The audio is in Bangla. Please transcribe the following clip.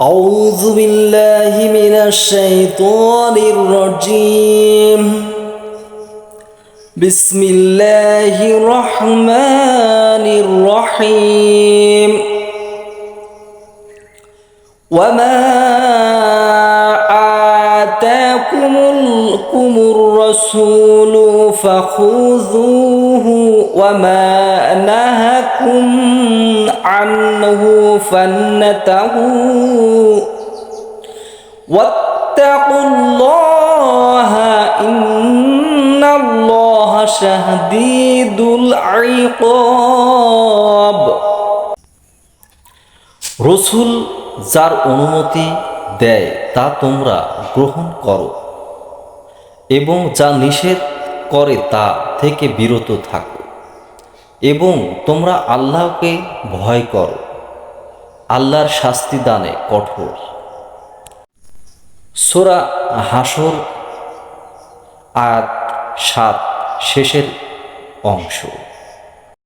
أعوذ بالله من الشيطان الرجيم. بسم الله الرحمن الرحيم. وما آتاكم الرسول فخذوه وما نهاكم عنه فانتهوا واتقوا الله إن الله شديد العقاب রসুল যার অনুমতি দেয় তা তোমরা গ্রহণ করো এবং যা নিষেধ করে তা থেকে বিরত থাকো এবং তোমরা আল্লাহকে ভয় কর। আল্লাহর শাস্তি দানে কঠোর। সোরা হাসর, আয়াত সাত, শেষের অংশ।